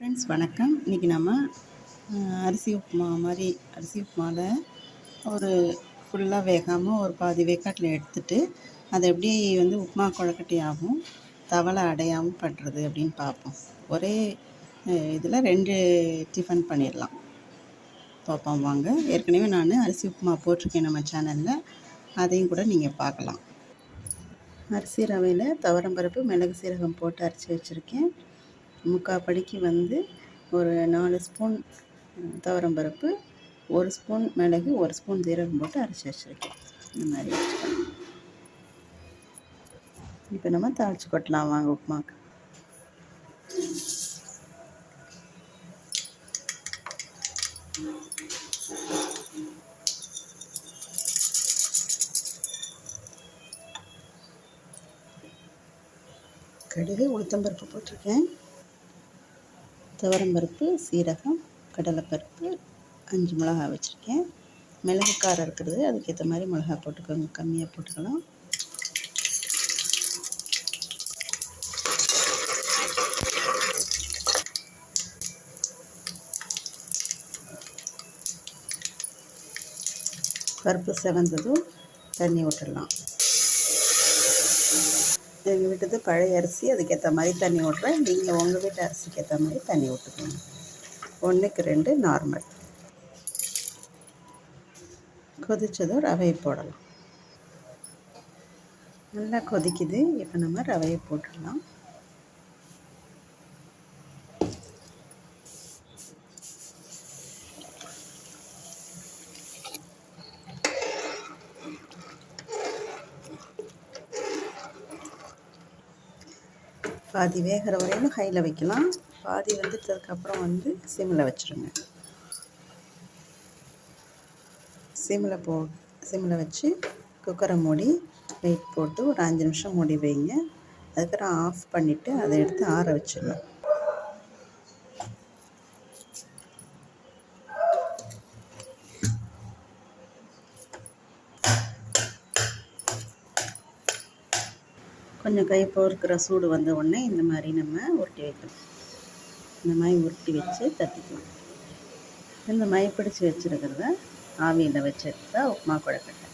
Friends வணக்கம். இன்றைக்கி நம்ம அரிசி உப்புமா மாதிரி அரிசி உப்புமாவில் ஒரு ஃபுல்லாக வேகாமல் ஒரு பாதி வேக்காட்டில் எடுத்துட்டு அதை எப்படி வந்து உப்புமா குழக்கட்டையாகவும் தவளை அடையாமல் பண்ணுறது அப்படின்னு பார்ப்போம். ஒரே இதில் ரெண்டு டிஃபன் பண்ணிடலாம். பார்ப்போம் வாங்க. ஏற்கனவே நான் அரிசி உப்புமா போட்டிருக்கேன் நம்ம சேனலில் அதையும் கூட நீங்கள் பார்க்கலாம். அரிசி ரவையில் துவரம்பருப்பு மிளகு சீரகம் போட்டு அரைச்சி வச்சுருக்கேன். முக்கால் படிக்கு வந்து ஒரு நாலு ஸ்பூன் துவரம்பருப்பு ஒரு ஸ்பூன் மிளகு ஒரு ஸ்பூன் ஜீரகம் போட்டு அரைச்சி வச்சுருக்கேன். இந்த மாதிரி வச்சுக்கலாம் இப்போ நம்ம தாளிச்சு கொட்டலாம். வாங்க உப்புமாக்கு. கடுகு உளுத்தம்பருப்பு போட்டிருக்கேன். துவரம்பருப்பு சீரகம் கடலைப்பருப்பு அஞ்சு மிளகா வச்சுருக்கேன். மிளகு காரம் இருக்கிறது அதுக்கேற்ற மாதிரி மிளகா போட்டுக்கோங்க. கம்மியாக போட்டுக்கலாம். பருப்பு செவந்ததும் தண்ணி விட்டுடலாம் எங்கள் வீட்டுக்கு பழைய அரிசி அதுக்கேற்ற மாதிரி தண்ணி விட்றேன் நீங்கள் உங்கள் வீட்டு அரிசிக்கு ஏற்ற மாதிரி தண்ணி விட்டுக்கோங்க ஒன்றுக்கு ரெண்டு நார்மல் கொதித்ததும் ரவையை போடலாம். நல்லா கொதிக்குது. இப்போ நம்ம ரவையை போட்டுடலாம். பாதி வேகிற வரையிலும் ஹையில் வைக்கலாம். பாதி வெந்துட்டதுக்கப்புறம் வந்து சிம்மில் வச்சுருங்க. சிம்மில் போ சிம்மில் வச்சு குக்கரை மூடி வெயிட் போட்டு ஒரு அஞ்சு நிமிஷம் மூடி வைங்க. அதுக்கப்புறம் ஆஃப் பண்ணிவிட்டு அதை எடுத்து ஆற வச்சிடணும் கொஞ்சம் கை இருக்கிற சூடு வந்த உடனே இந்த மாதிரி நம்ம உருட்டி வைக்கணும். இந்த மாதிரி உருட்டி வச்சு தட்டிக்கலாம். இந்த மாதிரி பிடிச்சி வச்சுருக்கிறத ஆவியில் வச்சு எடுத்தா உப்புமா குழக்கட்டை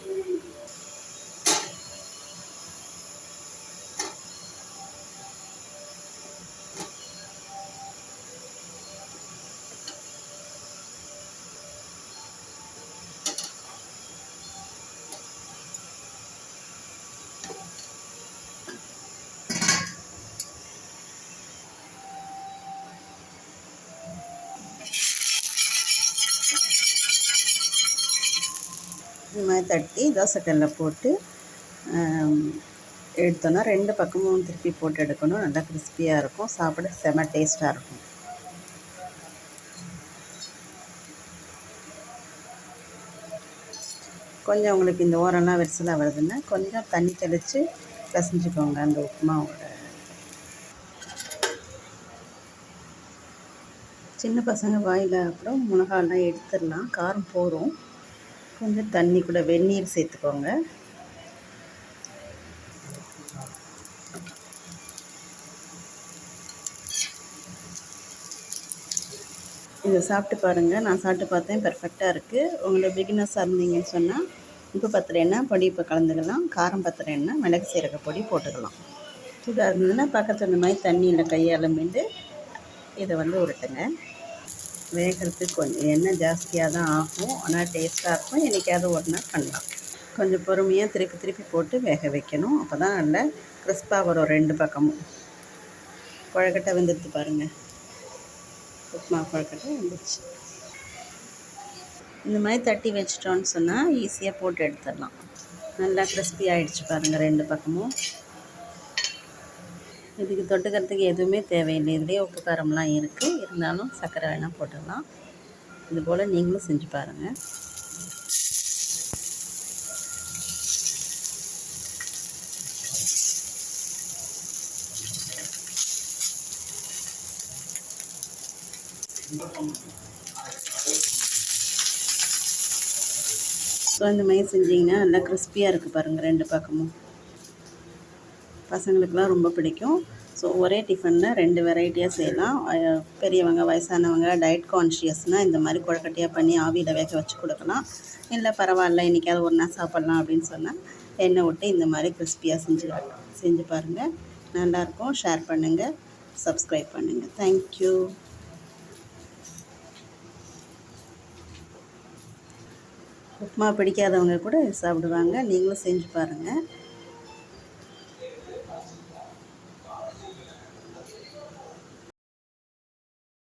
இந்த மாதிரி தட்டி தோசைக்கல்லில் போட்டு எடுத்தோன்னா ரெண்டு பக்கமும் திருப்பி போட்டு எடுக்கணும். நல்லா கிறிஸ்பியாக இருக்கும். சாப்பிட செம டேஸ்ட்டாக இருக்கும். கொஞ்சம் உங்களுக்கு இந்த ஓரெல்லாம் விரிசலாக வருதுன்னா கொஞ்சம் தண்ணி தெளித்து பிசைஞ்சுக்கோங்க அந்த உப்புமாவோட. சின்ன பசங்க வாயில் அப்புறம் மிளகாலாம் எடுத்துடலாம். காரம் போகிறோம் கொஞ்சம் தண்ணி கூட வெந்நீர் சேர்த்துக்கோங்க. இதை சாப்பிட்டு பாருங்கள் நான் சாப்பிட்டு பார்த்தேன் பர்ஃபெக்டாக இருக்குது உங்களுக்கு பிகினஸாக இருந்தீங்கன்னு சொன்னால் உப்பு பத்திரைன்னா பொடி இப்போ கலந்துக்கலாம். காரம் பத்திரைன்னா மிளகு சீரக பொடி போட்டுக்கலாம். சூடாக இருந்ததுன்னா பக்கத்தில் இந்த மாதிரி தண்ணியில் கையால் மீண்டு இதை வந்து உருட்டுங்க. வேகிறதுக்கு கொஞ்சம் எண்ணெய் ஜாஸ்தியாக தான் ஆகும். ஆனால் டேஸ்ட்டாக இருக்கும். என்றைக்காவது ஒரு நாள் பண்ணலாம். கொஞ்சம் பொறுமையாக திருப்பி திருப்பி போட்டு வேக வைக்கணும். அப்போ தான் நல்லா கிறிஸ்பாக வரும் ரெண்டு பக்கமும். குழக்கட்டை வெந்துடுத்து பாருங்கள் உப்புமா குழக்கட்டை வந்துடுச்சு. இந்த மாதிரி தட்டி வச்சிட்டோன்னு சொன்னால் ஈஸியாக போட்டு எடுத்துடலாம். நல்லா கிறிஸ்பி ஆகிடுச்சு பாருங்கள் ரெண்டு பக்கமும். இதுக்கு தொட்டுக்கிறதுக்கு எதுவுமே தேவையில்லை. இதுலேயே உப்பு காரம்லாம் இருக்குது இருந்தாலும் சர்க்கரை வேணால் போட்டுடலாம். இது போல் நீங்களும் செஞ்சு பாருங்கள் ஸோ இந்த மாதிரி செஞ்சிங்கன்னா நல்லா கிறிஸ்பியாக இருக்குது பாருங்கள் ரெண்டு பக்கமும். பசங்களுக்கெலாம் ரொம்ப பிடிக்கும். ஸோ ஒரே டிஃபனில் ரெண்டு வெரைட்டியாக செய்யலாம். பெரியவங்க வயசானவங்க டயட் கான்ஷியஸ்னால் இந்த மாதிரி கொழக்கட்டையாக பண்ணி ஆவியில் வேக வச்சு கொடுக்கலாம். இல்லை பரவாயில்ல இன்றைக்காவது ஒரு நாள் சாப்பிட்லாம் அப்படின்னு சொன்னால் எண்ணெய் விட்டு இந்த மாதிரி கிறிஸ்பியாக செஞ்சு செஞ்சு பாருங்கள் நல்லாயிருக்கும். ஷேர் பண்ணுங்கள் சப்ஸ்கிரைப் பண்ணுங்கள் தேங்க்யூ உப்புமா பிடிக்காதவங்க கூட சாப்பிடுவாங்க. நீங்களும் செஞ்சு பாருங்கள்